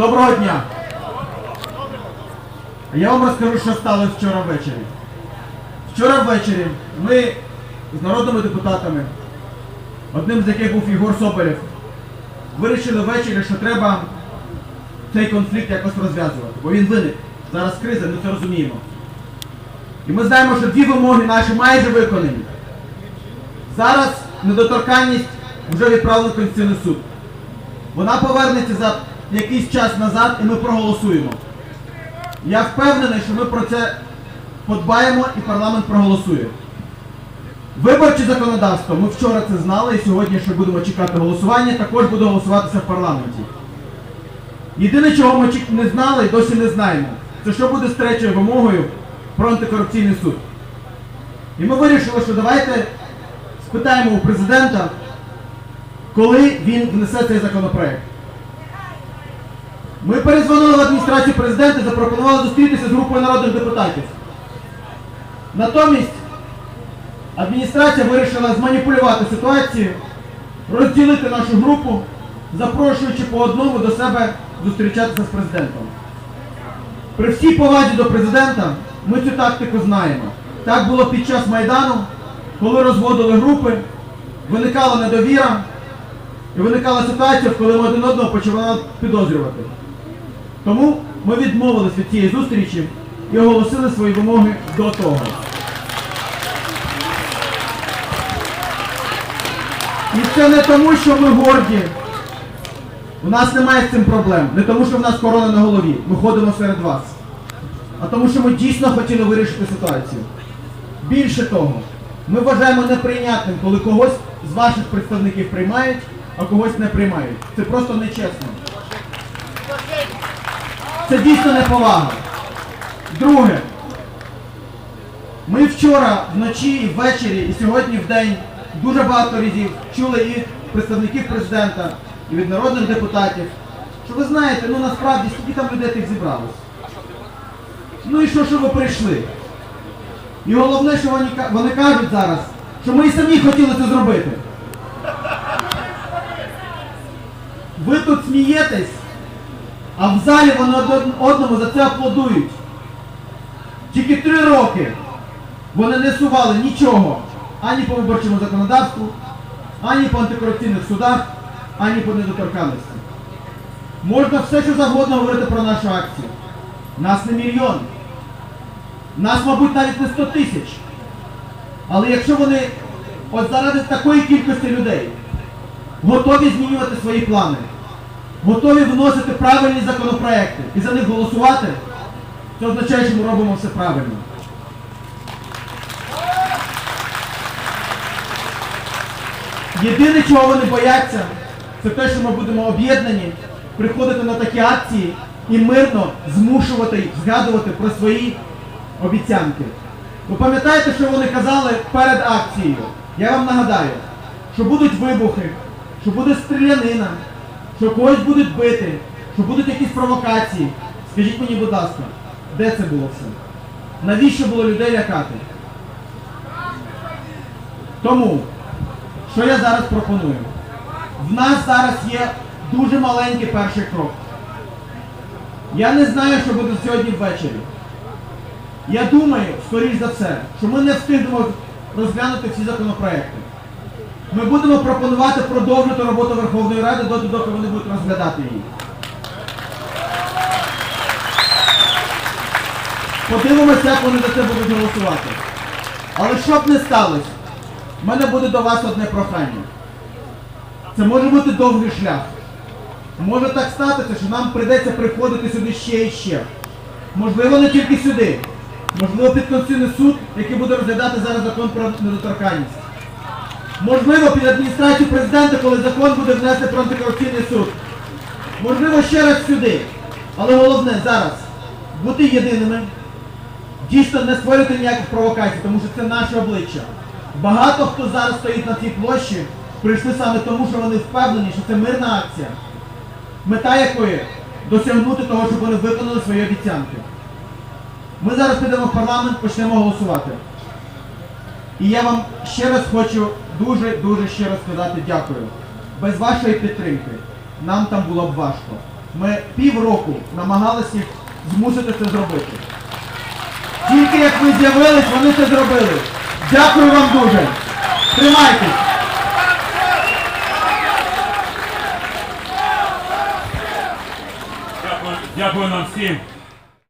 Доброго дня! Я вам розкажу, що сталося вчора ввечері. Вчора ввечері ми з народними депутатами, одним з яких був Єгор Соболєв, вирішили ввечері, що треба цей конфлікт якось розв'язувати, бо він виник. Зараз криза, ми це розуміємо. І ми знаємо, що дві вимоги наші майже виконані. Зараз недоторканність вже відправлена в Конституційний суд. Вона повернеться за якийсь час назад і ми проголосуємо. Я впевнений, що ми про це подбаємо і парламент проголосує. Виборче законодавство, ми вчора це знали і сьогодні ще будемо чекати голосування, також буде голосуватися в парламенті. Єдине, чого ми не знали і досі не знаємо, це що буде з третьою вимогою про антикорупційний суд. І ми вирішили, що давайте спитаємо у президента, коли він внесе цей законопроект. Ми перезвонили в адміністрацію президента і запропонували зустрітися з групою народних депутатів. Натомість адміністрація вирішила зманіпулювати ситуацію, розділити нашу групу, запрошуючи по одному до себе зустрічатися з президентом. При всій повазі до президента ми цю тактику знаємо. Так було під час Майдану, коли розводили групи, виникала недовіра і виникала ситуація, коли ми один одного починали підозрювати. Тому ми відмовились від цієї зустрічі і оголосили свої вимоги до того. І це не тому, що ми горді. У нас немає з цим проблем. Не тому, що в нас корона на голові. Ми ходимо серед вас. А тому, що ми дійсно хотіли вирішити ситуацію. Більше того, ми вважаємо неприйнятним, коли когось з ваших представників приймають, а когось не приймають. Це просто нечесно. Це дійсно неповага. Друге, ми вчора вночі і ввечері, і сьогодні в день дуже багато разів чули і представників президента, і від народних депутатів, що ви знаєте, ну насправді скільки там людей тих зібралось. Ну і що, що ви прийшли? І головне, що вони, вони кажуть зараз, що ми і самі хотіли це зробити. Ви тут смієтесь, а в залі вони одному за це аплодують. Тільки три роки вони не сували нічого ані по виборчому законодавству, ані по антикорупційних судах, ані по недоторканності. Можна все, що завгодно говорити про нашу акцію. Нас не мільйон. Нас, мабуть, навіть не 100 тисяч. Але якщо вони от заради такої кількості людей готові змінювати свої плани, готові вносити правильні законопроекти і за них голосувати, це означає, що ми робимо все правильно. Єдине, чого вони бояться, це те, що ми будемо об'єднані, приходити на такі акції і мирно змушувати згадувати про свої обіцянки. Ви пам'ятаєте, що вони казали перед акцією? Я вам нагадаю, що будуть вибухи, що буде стрілянина, що когось будуть бити, що будуть якісь провокації. Скажіть мені, будь ласка, де це було все? Навіщо було людей лякати? Тому, що я зараз пропоную? В нас зараз є дуже маленький перший крок. Я не знаю, що буде сьогодні ввечері. Я думаю, скоріш за все, що ми не встигнемо розглянути всі законопроекти. Ми будемо пропонувати продовжити роботу Верховної Ради доти, доки вони будуть розглядати її. Подивимося, як вони за це будуть голосувати. Але що б не сталося, в мене буде до вас одне прохання. Це може бути довгий шлях. Може так статися, що нам прийдеться приходити сюди ще і ще. Можливо, не тільки сюди. Можливо, під Конституційний суд, який буде розглядати зараз закон про недоторканність. Можливо, під адміністрацію президента, коли закон буде внести про антикорупційний суд. Можливо, ще раз сюди. Але головне зараз бути єдиними, дійсно не створювати ніяких провокацій, тому що це наше обличчя. Багато хто зараз стоїть на цій площі, прийшли саме тому, що вони впевнені, що це мирна акція, мета якої досягнути того, щоб вони виконали свої обіцянки. Ми зараз підемо в парламент, почнемо голосувати. І я вам ще раз хочу дуже-дуже раз сказати дякую. Без вашої підтримки нам там було б важко. Ми півроку намагалися змусити це зробити. Тільки як ви з'явились, вони це зробили. Дякую вам дуже. Тримайтесь. Дякую нам всім.